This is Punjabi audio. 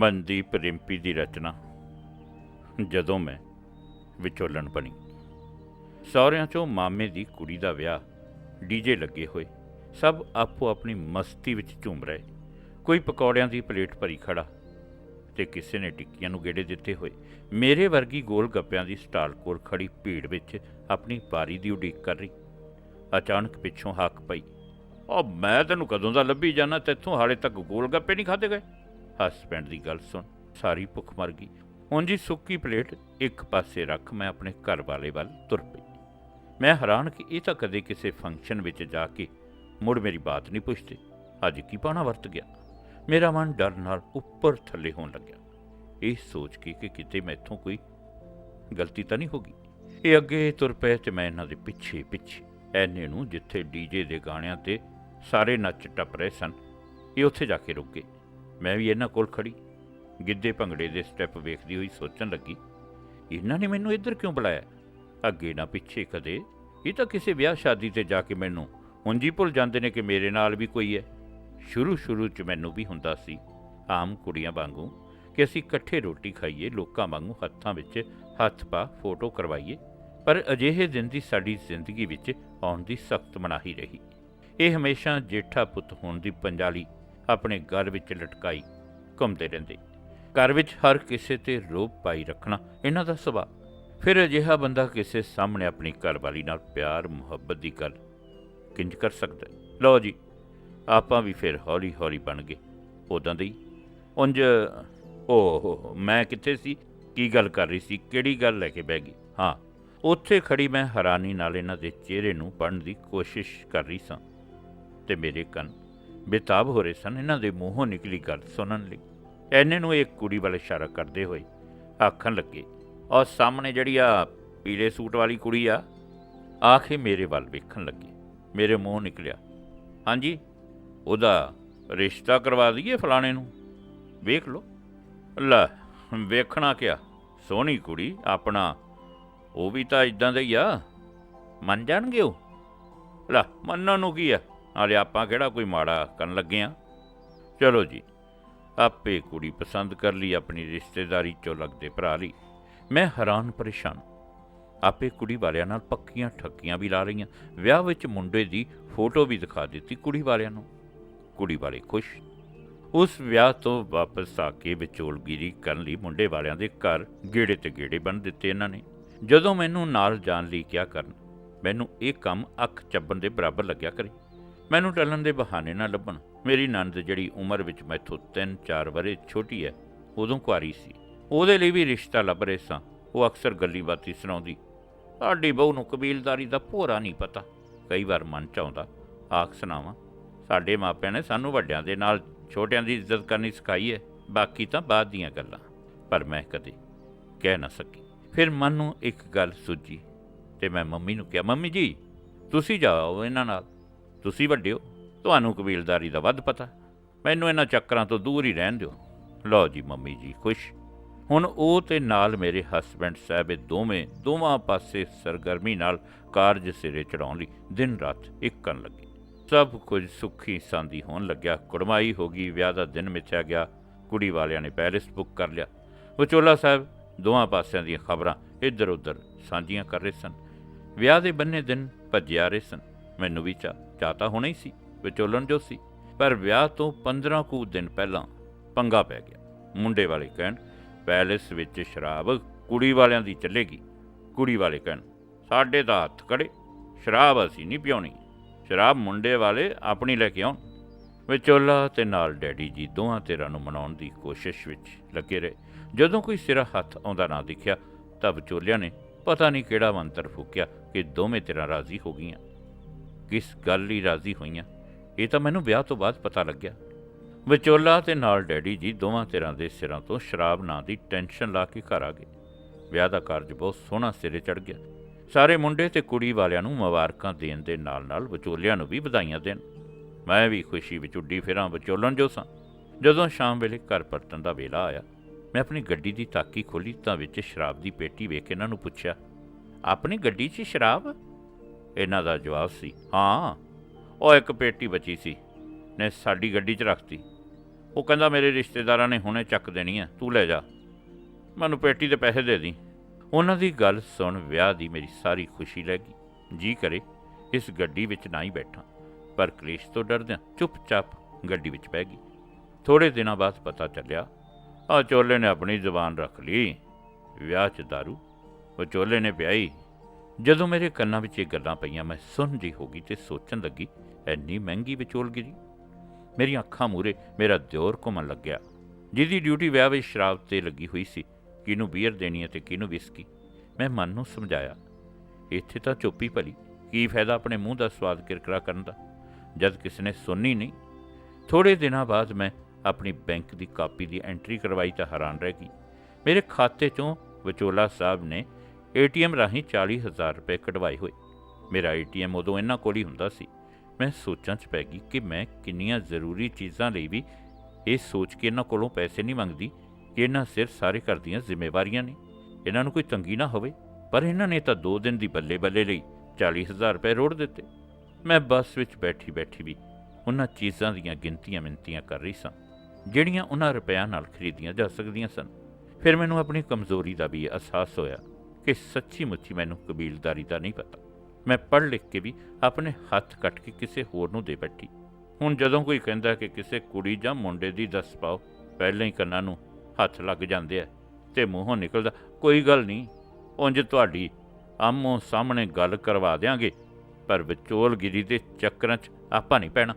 ਮਨਦੀਪ ਰਿੰਪੀ ਦੀ ਰਚਨਾ ਜਦੋਂ ਮੈਂ ਵਿਚੋਲਣ ਬਣੀ। ਸਹੁਰਿਆਂ ਚੋਂ ਮਾਮੇ ਦੀ ਕੁੜੀ ਦਾ ਵਿਆਹ ਡੀਜੇ ਲੱਗੇ ਹੋਏ, ਸਭ ਆਪੋ ਆਪਣੀ ਮਸਤੀ ਵਿੱਚ ਝੂਮ ਰਹੇ। ਕੋਈ ਪਕੌੜਿਆਂ ਦੀ ਪਲੇਟ ਭਰੀ ਖੜਾ ਤੇ ਕਿਸੇ ਨੇ ਟਿੱਕੀਆਂ ਨੂੰ ਗੇੜੇ ਦਿੱਤੇ ਹੋਏ। ਮੇਰੇ ਵਰਗੀ ਗੋਲ ਗੱਪਿਆਂ ਦੀ ਸਟਾਲ ਕੋਲ ਖੜੀ ਭੀੜ ਵਿੱਚ ਆਪਣੀ ਪਾਰੀ ਦੀ ਉਡੀਕ ਕਰ ਰਹੀ। ਅਚਾਨਕ ਪਿੱਛੋਂ ਹੱਕ ਪਈ, ਉਹ ਮੈਂ ਤੈਨੂੰ ਕਦੋਂ ਦਾ ਲੱਭੀ ਜਾਣਾ ਤੇਥੋਂ ਹਾਲੇ ਤੱਕ ਗੋਲ ਗੱਪੇ ਨਹੀਂ ਖਾਦੇ ਗਏ? ਹਸਬੈਂਡ ਦੀ ਗੱਲ ਸੁਣ, ਸਾਰੀ ਭੁੱਖ ਮਰ ਗਈ। ਹੁਣ ਜੀ ਸੁੱਕੀ ਪਲੇਟ ਇੱਕ ਪਾਸੇ ਰੱਖ ਮੈਂ ਆਪਣੇ ਘਰ ਵਾਲੇ ਵੱਲ ਤੁਰ ਪਈ। ਮੈਂ ਹੈਰਾਨ ਕਿ ਇਹ ਤਾਂ ਕਦੇ ਕਿਸੇ ਫੰਕਸ਼ਨ ਵਿੱਚ ਜਾ ਕੇ ਮੁੜ ਮੇਰੀ ਬਾਤ ਨਹੀਂ ਪੁੱਛਦੇ। ਅੱਜ ਕੀ ਪਾਣਾ ਵਰਤ ਗਿਆ? ਮੇਰਾ ਮਨ ਡਰ ਨਾਲ ਉੱਪਰ ਥੱਲੇ ਹੋਣ ਲੱਗਿਆ। ਇਹ ਸੋਚ ਕੇ ਕਿ ਕਿਤੇ ਮੈਥੋਂ ਕੋਈ ਗਲਤੀ ਤਾਂ ਨਹੀਂ ਹੋ ਗਈ। ਇਹ ਅੱਗੇ ਤੁਰ ਪਏ ਤੇ ਮੈਂ ਇਹਨਾਂ ਦੇ ਪਿੱਛੇ ਪਿੱਛੇ, ਐਨੇ ਨੂੰ ਜਿੱਥੇ ਡੀਜੇ ਦੇ ਗਾਣਿਆਂ ਤੇ ਸਾਰੇ ਨੱਚ ਟੱਪ ਰਹੇ ਸਨ, ਇਹ ਉੱਥੇ ਜਾ ਕੇ ਰੁਕ ਗਏ। ਮੈਂ ਵੀ ਇਹਨਾਂ ਕੋਲ ਖੜੀ। ਗਿੱਧੇ ਭੰਗੜੇ ਦੇ ਸਟੈਪ ਵੇਖਦੀ ਹੋਈ ਸੋਚਣ ਲੱਗੀ, ਇਹਨਾਂ ਨੇ ਮੈਨੂੰ ਇੱਧਰ ਕਿਉਂ ਬੁਲਾਇਆ? ਅੱਗੇ ਨਾ ਪਿੱਛੇ ਕਦੇ। ਇਹ ਤਾਂ ਕਿਸੇ ਵਿਆਹ ਸ਼ਾਦੀ ਤੇ ਜਾ ਕੇ ਮੈਨੂੰ ਉਂਝੀ ਭੁੱਲ ਜਾਂਦੇ ਨੇ ਕਿ ਮੇਰੇ ਨਾਲ ਵੀ ਕੋਈ ਹੈ। ਸ਼ੁਰੂ ਸ਼ੁਰੂ 'ਚ ਮੈਨੂੰ ਵੀ ਹੁੰਦਾ ਸੀ, ਆਮ ਕੁੜੀਆਂ ਵਾਂਗੂ, ਕਿ ਅਸੀਂ ਇਕੱਠੇ ਰੋਟੀ ਖਾਈਏ, ਲੋਕਾਂ ਵਾਂਗੂ ਹੱਥਾਂ ਵਿੱਚ ਹੱਥ ਪਾ ਫੋਟੋ ਕਰਵਾਈਏ। ਪਰ ਅਜਿਹੇ ਦਿਨ ਦੀ ਸਾਡੀ ਜ਼ਿੰਦਗੀ ਵਿੱਚ ਆਉਣ ਦੀ ਸਖਤ ਮਨਾਹੀ ਰਹੀ। ਇਹ ਹਮੇਸ਼ਾ ਜੇਠਾ ਪੁੱਤ ਹੋਣ ਦੀ ਪੰਜਾਲੀ ਆਪਣੇ ਘਰ ਵਿੱਚ ਲਟਕਾਈ, ਘੁੰਮਦੇ ਰਹਿੰਦੇ। ਘਰ ਵਿੱਚ ਹਰ ਕਿਸੇ ਤੇ ਰੋਪ ਪਾਈ ਰੱਖਣਾ ਇਹਨਾਂ ਦਾ ਸੁਭਾਅ। ਫਿਰ ਅਜਿਹਾ ਬੰਦਾ ਕਿਸੇ ਸਾਹਮਣੇ ਆਪਣੀ ਘਰਵਾਲੀ ਨਾਲ ਪਿਆਰ, ਮੁਹੱਬਤ ਦੀ ਗੱਲ ਕਿੰਜ ਕਰ ਸਕਦਾ ਲਓ ਜੀ, ਆਪਾਂ ਵੀ ਫਿਰ ਹੌਲੀ ਹੌਲੀ ਬਣ ਗਏ। ਉਦਾਂ ਦੇ ਹੀ। ਉਂਝ, ਓਹ, ਮੈਂ ਕਿੱਥੇ ਸੀ? ਕੀ ਗੱਲ ਕਰ ਰਹੀ ਸੀ? ਕਿਹੜੀ ਗੱਲ ਲੈ ਕੇ ਬਹਿ ਗਈ? ਹਾਂ, ਉੱਥੇ ਖੜੀ ਮੈਂ ਹੈਰਾਨੀ ਨਾਲ ਇਹਨਾਂ ਦੇ ਚਿਹਰੇ ਨੂੰ ਪੜਨ ਦੀ ਕੋਸ਼ਿਸ਼ ਕਰ ਰਹੀ ਸਾਂ। ਤੇ ਮੇਰੇ ਕੰਨ ਬੇਤਾਬ ਹੋ ਰਹੇ ਸਨ। ਇਹਨਾਂ ਦੇ ਮੂੰਹੋਂ ਨਿਕਲੀ ਗੱਲ ਸੁਣਨ ਲਈ। ਐਨੇ ਨੂੰ ਇੱਕ ਕੁੜੀ ਵੱਲ ਇਸ਼ਾਰਾ ਕਰਦੇ ਹੋਏ ਆਖਣ ਲੱਗੇ ਔਰ ਸਾਹਮਣੇ ਜਿਹੜੀ ਆ ਪੀਲੇ ਸੂਟ ਵਾਲੀ ਕੁੜੀ ਆ। ਆਖੇ ਮੇਰੇ ਵੱਲ ਵੇਖਣ ਲੱਗੀ। ਮੇਰੇ ਮੂੰਹ ਨਿਕਲਿਆ, ਹਾਂਜੀ, ਉਹਦਾ ਰਿਸ਼ਤਾ ਕਰਵਾ ਦਈਏ ਫਲਾਣੇ ਨੂੰ। ਵੇਖ ਲਓ। ਲੈ, ਵੇਖਣਾ ਕਿਆ? ਸੋਹਣੀ ਕੁੜੀ, ਆਪਣਾ, ਉਹ ਵੀ ਤਾਂ ਇਦਾਂ ਦਾ ਹੀ ਆ। ਮੰਨ ਜਾਣਗੇ ਉਹ? ਲੈ, ਮੰਨਣ ਨੂੰ ਕੀ ਆ? ਨਾਲੇ ਆਪਾਂ ਕਿਹੜਾ ਕੋਈ ਮਾੜਾ ਕਰਨ ਲੱਗੇ ਆ? ਚਲੋ ਜੀ, ਆਪੇ ਕੁੜੀ ਪਸੰਦ ਕਰ ਲਈ ਆਪਣੀ ਰਿਸ਼ਤੇਦਾਰੀ ਚੋਂ ਲੱਗਦੇ ਭਰਾ ਲਈ। ਮੈਂ ਹੈਰਾਨ ਪਰੇਸ਼ਾਨ। ਆਪੇ ਕੁੜੀ ਵਾਲਿਆਂ ਨਾਲ ਪੱਕੀਆਂ ਠੱਕੀਆਂ ਵੀ ਲਾ ਰਹੀਆਂ। ਵਿਆਹ ਵਿੱਚ ਮੁੰਡੇ ਦੀ ਫੋਟੋ ਵੀ ਦਿਖਾ ਦਿੱਤੀ ਕੁੜੀ ਵਾਲਿਆਂ ਨੂੰ। ਕੁੜੀ ਵਾਲੇ ਖੁਸ਼। ਉਸ ਵਿਆਹ ਤੋਂ ਵਾਪਸ ਆ ਕੇ ਵਿਚੋਲਗਿਰੀ ਕਰਨ ਲਈ ਮੁੰਡੇ ਵਾਲਿਆਂ ਦੇ ਘਰ ਗੇੜੇ ਤੇ ਗੇੜੇ ਬੰਨ ਦਿੱਤੇ ਇਹਨਾਂ ਨੇ। ਜਦੋਂ ਮੈਨੂੰ ਨਾਲ ਜਾਣ ਲਈ ਕਿਹਾ ਕਰਨ, ਮੈਨੂੰ ਇਹ ਕੰਮ ਅੱਖ ਚੱਬਣ ਦੇ ਬਰਾਬਰ ਲੱਗਿਆ ਕਰੇ। ਮੈਨੂੰ ਟਲਣ ਦੇ ਬਹਾਨੇ ਨਾ ਲੱਭਣ। ਮੇਰੀ ਨੰਦ ਜਿਹੜੀ ਉਮਰ ਵਿੱਚ ਮੈਥੋਂ 3-4 ਵਰੇ ਛੋਟੀ ਹੈ ਉਦੋਂ ਕੁਆਰੀ ਸੀ। ਉਹਦੇ ਲਈ ਵੀ ਰਿਸ਼ਤਾ ਲੱਭ ਰਹੇ ਸਾਂ। ਉਹ ਅਕਸਰ ਗੱਲੀ ਬਾਤੀ ਸੁਣਾਉਂਦੀ, ਸਾਡੀ ਬਹੂ ਨੂੰ ਕਬੀਲਦਾਰੀ ਦਾ ਭੋਰਾ ਨਹੀਂ ਪਤਾ। ਕਈ ਵਾਰ ਮਨ ਚ ਆਉਂਦਾ, ਆਖ ਸੁਣਾਵਾਂ, ਸਾਡੇ ਮਾਪਿਆਂ ਨੇ ਸਾਨੂੰ ਵੱਡਿਆਂ ਦੇ ਨਾਲ ਛੋਟਿਆਂ ਦੀ ਇੱਜ਼ਤ ਕਰਨੀ ਸਿਖਾਈ ਹੈ ਬਾਕੀ ਤਾਂ ਬਾਅਦ ਦੀਆਂ ਗੱਲਾਂ। ਪਰ ਮੈਂ ਕਦੇ ਕਹਿ ਨਾ ਸਕੀ। ਫਿਰ ਮਨ ਨੂੰ ਇੱਕ ਗੱਲ ਸੁੱਝੀ ਤੇ ਮੈਂ ਮੰਮੀ ਨੂੰ ਕਿਹਾ, ਮੰਮੀ ਜੀ, ਤੁਸੀਂ ਜਾਓ ਇਹਨਾਂ ਨਾਲ। ਤੁਸੀਂ ਵੱਡੇ ਹੋ, ਤੁਹਾਨੂੰ ਕਬੀਲਦਾਰੀ ਦਾ ਵੱਧ ਪਤਾ। ਮੈਨੂੰ ਇਹਨਾਂ ਚੱਕਰਾਂ ਤੋਂ ਦੂਰ ਹੀ ਰਹਿਣ ਦਿਓ। ਲਓ ਜੀ ਮੰਮੀ ਜੀ, ਖੁਸ਼। ਹੁਣ ਉਹ ਤੇ ਨਾਲ ਮੇਰੇ ਹਸਬੈਂਡ ਸਾਹਿਬ ਇਹ ਦੋਵੇਂ, ਦੋਵਾਂ ਪਾਸੇ ਸਰਗਰਮੀ ਨਾਲ ਕਾਰਜ ਸਿਰੇ ਚੜਾਉਣ ਲਈ ਦਿਨ ਰਾਤ ਇੱਕ ਕਰਨ ਲੱਗੇ। ਸਭ ਕੁਝ ਸੁੱਖੀ ਸਾਂਦੀ ਹੋਣ ਲੱਗਿਆ, ਕੁੜਮਾਈ ਹੋ ਗਈ, ਵਿਆਹ ਦਾ ਦਿਨ ਮਿਥਿਆ ਗਿਆ, ਕੁੜੀ ਵਾਲਿਆਂ ਨੇ ਪੈਰਿਸ ਬੁੱਕ ਕਰ ਲਿਆ। ਵਿਚੋਲਾ ਸਾਹਿਬ, ਦੋਵਾਂ ਪਾਸਿਆਂ ਦੀਆਂ ਖਬਰਾਂ ਇੱਧਰ ਉੱਧਰ ਸਾਂਝੀਆਂ ਕਰ ਰਹੇ ਸਨ। ਵਿਆਹ ਦੇ ਬੰਨੇ ਦਿਨ ਭੱਜਿਆ ਰਹੇ ਸਨ। ਮੈਨੂੰ ਵੀ ਚਾਹ ਚਾਹਤਾ ਹੋਣਾ ਹੀ ਸੀ, ਵਿਚੋਲਣ ਜੋ ਸੀ, ਪਰ ਵਿਆਹ ਤੋਂ 15 ਕੁ ਦਿਨ ਪਹਿਲਾਂ ਪੰਗਾ ਪੈ ਗਿਆ। ਮੁੰਡੇ ਵਾਲੇ ਕਹਿਣ, ਪੈਲੇਸ ਵਿੱਚ ਸ਼ਰਾਬ ਕੁੜੀ ਵਾਲਿਆਂ ਦੀ ਚੱਲੇਗੀ। ਕੁੜੀ ਵਾਲੇ ਕਹਿਣ, ਸਾਡੇ ਤਾਂ ਹੱਥ ਕੜੇ ਸ਼ਰਾਬ ਅਸੀਂ ਨਹੀਂ ਪਿਉਣੀ। ਸ਼ਰਾਬ ਮੁੰਡੇ ਵਾਲੇ ਆਪਣੀ ਲੈ ਕੇ ਆਉਣ। ਵਿਚੋਲਾ ਤੇ ਨਾਲ ਡੈਡੀ ਜੀ ਦੋਹਾਂ ਧਿਰਾਂ ਨੂੰ ਮਨਾਉਣ ਦੀ ਕੋਸ਼ਿਸ਼ ਵਿੱਚ ਲੱਗੇ ਰਹੇ। ਜਦੋਂ ਕੋਈ ਸਿਰਾ ਹੱਥ ਆਉਂਦਾ ਨਾ ਦਿਖਿਆ, ਤਾਂ ਵਿਚੋਲਿਆਂ ਨੇ ਪਤਾ ਨਹੀਂ ਕਿਹੜਾ ਮੰਤਰ ਫੂਕਿਆ ਕਿ ਦੋਵੇਂ ਧਿਰਾਂ ਰਾਜ਼ੀ ਹੋ ਗਈਆਂ। ਕਿਸ ਗੱਲ ਲਈ ਰਾਜ਼ੀ ਹੋਈਆਂ? ਇਹ ਤਾਂ ਮੈਨੂੰ ਵਿਆਹ ਤੋਂ ਬਾਅਦ ਪਤਾ ਲੱਗਿਆ। ਵਿਚੋਲਾ ਤੇ ਨਾਲ ਡੈਡੀ ਜੀ ਦੋਵਾਂ ਧਿਰਾਂ ਦੇ ਸਿਰਾਂ ਤੋਂ ਸ਼ਰਾਬ ਨਾਂ ਦੀ ਟੈਨਸ਼ਨ ਲਾ ਕੇ ਘਰ ਆ ਗਏ। ਵਿਆਹ ਦਾ ਕਾਰਜ ਬਹੁਤ ਸੋਹਣਾ ਸਿਰੇ ਚੜ ਗਿਆ। ਸਾਰੇ ਮੁੰਡੇ ਤੇ ਕੁੜੀ ਵਾਲਿਆਂ ਨੂੰ ਮੁਬਾਰਕਾਂ ਦੇਣ ਦੇ ਨਾਲ-ਨਾਲ ਵਿਚੋਲਿਆਂ ਨੂੰ ਵੀ ਵਧਾਈਆਂ ਦੇਣ। ਮੈਂ ਵੀ ਖੁਸ਼ੀ ਵਿੱਚ ਉੱਡੀ ਫਿਰਾਂ ਵਿਚੋਲਣ ਜੋ ਸਾਂ ਜਦੋਂ ਸ਼ਾਮ ਵੇਲੇ ਘਰ ਪਰਤਣ ਦਾ ਵੇਲਾ ਆਇਆ, ਮੈਂ ਆਪਣੀ ਗੱਡੀ ਦੀ ਤਾਕੀ ਖੋਲੀ ਤਾਂ ਵਿੱਚ ਸ਼ਰਾਬ ਦੀ ਪੇਟੀ ਵੇਖ ਕੇ ਇਹਨਾਂ ਨੂੰ ਪੁੱਛਿਆ, ਆਪਣੀ ਗੱਡੀ 'ਚ ਸ਼ਰਾਬ? ਇਹਨਾਂ ਦਾ ਜਵਾਬ ਸੀ, ਹਾਂ, ਉਹ ਇੱਕ ਪੇਟੀ ਬਚੀ ਸੀ, ਨੇ ਸਾਡੀ ਗੱਡੀ 'ਚ ਰੱਖਤੀ। ਉਹ ਕਹਿੰਦਾ, ਮੇਰੇ ਰਿਸ਼ਤੇਦਾਰਾਂ ਨੇ ਹੁਣੇ ਚੱਕ ਦੇਣੀ ਹੈ ਤੂੰ ਲੈ ਜਾ। ਮੈਨੂੰ ਪੇਟੀ ਦੇ ਪੈਸੇ ਦੇ ਦੀ। ਉਹਨਾਂ ਦੀ ਗੱਲ ਸੁਣ ਵਿਆਹ ਦੀ ਮੇਰੀ ਸਾਰੀ ਖੁਸ਼ੀ ਲੈ ਗਈ। ਜੀ ਕਰੇ, ਇਸ ਗੱਡੀ ਵਿੱਚ ਨਾ ਹੀ ਬੈਠਾਂ, ਪਰ ਕਲੇਸ਼ ਤੋਂ ਡਰਦਿਆਂ ਚੁੱਪਚਾਪ ਗੱਡੀ ਵਿੱਚ ਬਹਿ ਗਈ। ਥੋੜੇ ਦਿਨਾਂ ਬਾਅਦ ਪਤਾ ਚੱਲਿਆ ਆ ਚੋਲੇ ਨੇ ਆਪਣੀ ਜ਼ੁਬਾਨ ਰੱਖ ਲਈ, ਵਿਆਹ 'ਚ ਦਾਰੂ। ਉਹ ਚੋਲੇ ਨੇ ਪਿਆਈ ਜਦੋਂ ਮੇਰੇ ਕੰਨਾਂ ਵਿੱਚ ਇਹ ਗੱਲਾਂ ਪਈਆਂ, ਮੈਂ ਸੁਣ ਜੀ ਹੋ ਗਈ ਤੇ ਸੋਚਣ ਲੱਗੀ, ਐਨੀ ਮਹਿੰਗੀ ਵਿਚੋਲਗਿਰੀ ਮੇਰੀਆਂ ਅੱਖਾਂ ਮੂਰੇ ਮੇਰਾ ਦਿਓਰ ਘੁੰਮਣ ਲੱਗਿਆ। ਜਿਹਦੀ ਡਿਊਟੀ ਵਿਆਹ ਵਿੱਚ ਸ਼ਰਾਬ ਤੇ ਲੱਗੀ ਹੋਈ ਸੀ, ਕਿਹਨੂੰ ਬੀਅਰ ਦੇਣੀ ਹੈ ਤੇ ਕਿਹਨੂੰ ਵਿਸਕੀ ਮੈਂ ਮਨ ਨੂੰ ਸਮਝਾਇਆ, ਇੱਥੇ ਤਾਂ ਚੁੱਪੀ ਭਲੀ, ਕੀ ਫਾਇਦਾ ਆਪਣੇ ਮੂੰਹ ਦਾ ਸਵਾਦ ਕਿਰਕਰਾ ਕਰਨ ਦਾ? ਜਦ ਕਿਸੇ ਨੇ ਸੁਣਨੀ ਨਹੀਂ? ਥੋੜੇ ਦਿਨਾਂ ਬਾਅਦ ਮੈਂ ਆਪਣੀ ਬੈਂਕ ਦੀ ਕਾਪੀ ਦੀ ਐਂਟਰੀ ਕਰਵਾਈ ਤਾਂ ਹੈਰਾਨ ਰਹਿ ਗਈ। ਮੇਰੇ ਖਾਤੇ 'ਚੋਂ ਵਿਚੋਲਾ ਸਾਹਿਬ ਨੇ ਏਟੀਐਮ ਰਾਹੀਂ 40000 ਰੁਪਏ ਕਢਵਾਏ ਹੋਏ। ਮੇਰਾ ਏਟੀਐਮ ਉਦੋਂ ਇਹਨਾਂ ਕੋਲ ਹੀ ਹੁੰਦਾ ਸੀ। ਮੈਂ ਸੋਚਾਂ 'ਚ ਪੈ ਗਈ ਕਿ ਮੈਂ ਕਿੰਨੀਆਂ ਜ਼ਰੂਰੀ ਚੀਜ਼ਾਂ ਲਈ ਵੀ ਇਹ ਸੋਚ ਕੇ ਇਹਨਾਂ ਕੋਲੋਂ ਪੈਸੇ ਨਹੀਂ ਮੰਗਦੀ ਕਿ ਇਹਨਾਂ ਸਿਰ ਸਾਰੇ ਘਰ ਦੀਆਂ ਜ਼ਿੰਮੇਵਾਰੀਆਂ ਨੇ। ਇਹਨਾਂ ਨੂੰ ਕੋਈ ਤੰਗੀ ਨਾ ਹੋਵੇ, ਪਰ ਇਹਨਾਂ ਨੇ ਤਾਂ 2 ਦਿਨ ਦੀ ਬੱਲੇ ਬੱਲੇ ਲਈ 40000 ਰੁਪਏ ਰੋੜ ਦਿੱਤੇ। ਮੈਂ ਬੱਸ ਵਿੱਚ ਬੈਠੀ ਬੈਠੀ ਵੀ ਉਹਨਾਂ ਚੀਜ਼ਾਂ ਦੀਆਂ ਗਿਣਤੀਆਂ ਮਿੰਤੀਆਂ ਕਰ ਰਹੀ ਸਾਂ, ਜਿਹੜੀਆਂ ਉਹਨਾਂ ਰੁਪਿਆਂ ਨਾਲ ਖਰੀਦੀਆਂ ਜਾ ਸਕਦੀਆਂ ਸਨ। ਫਿਰ ਮੈਨੂੰ ਆਪਣੀ ਕਮਜ਼ੋਰੀ ਦਾ ਵੀ ਅਹਿਸਾਸ ਹੋਇਆ ਕਿ ਸੱਚੀ ਮੁੱਚੀ ਮੈਨੂੰ ਕਬੀਲਦਾਰੀ ਦਾ ਨਹੀਂ ਪਤਾ। ਮੈਂ ਪੜ੍ਹ ਲਿਖ ਕੇ ਵੀ ਆਪਣੇ ਹੱਥ ਕੱਟ ਕੇ ਕਿਸੇ ਹੋਰ ਨੂੰ ਦੇ ਬੈਠੀ। ਹੁਣ ਜਦੋਂ ਕੋਈ ਕਹਿੰਦਾ ਕਿ ਕਿਸੇ ਕੁੜੀ ਜਾਂ ਮੁੰਡੇ ਦੀ ਦੱਸ ਪਾਓ, ਪਹਿਲਾਂ ਹੀ ਕੰਨਾਂ ਨੂੰ ਹੱਥ ਲੱਗ ਜਾਂਦੇ ਆ ਤੇ ਮੂੰਹੋਂ ਨਿਕਲਦਾ, ਕੋਈ ਗੱਲ ਨਹੀਂ, ਉਂਝ ਤੁਹਾਡੀ ਆਮੋ ਸਾਹਮਣੇ ਗੱਲ ਕਰਵਾ ਦਿਆਂਗੇ, ਪਰ ਵਿਚੋਲਗਿਰੀ ਦੇ ਚੱਕਰਾਂ 'ਚ ਆਪਾਂ ਨਹੀਂ ਪੈਣਾ।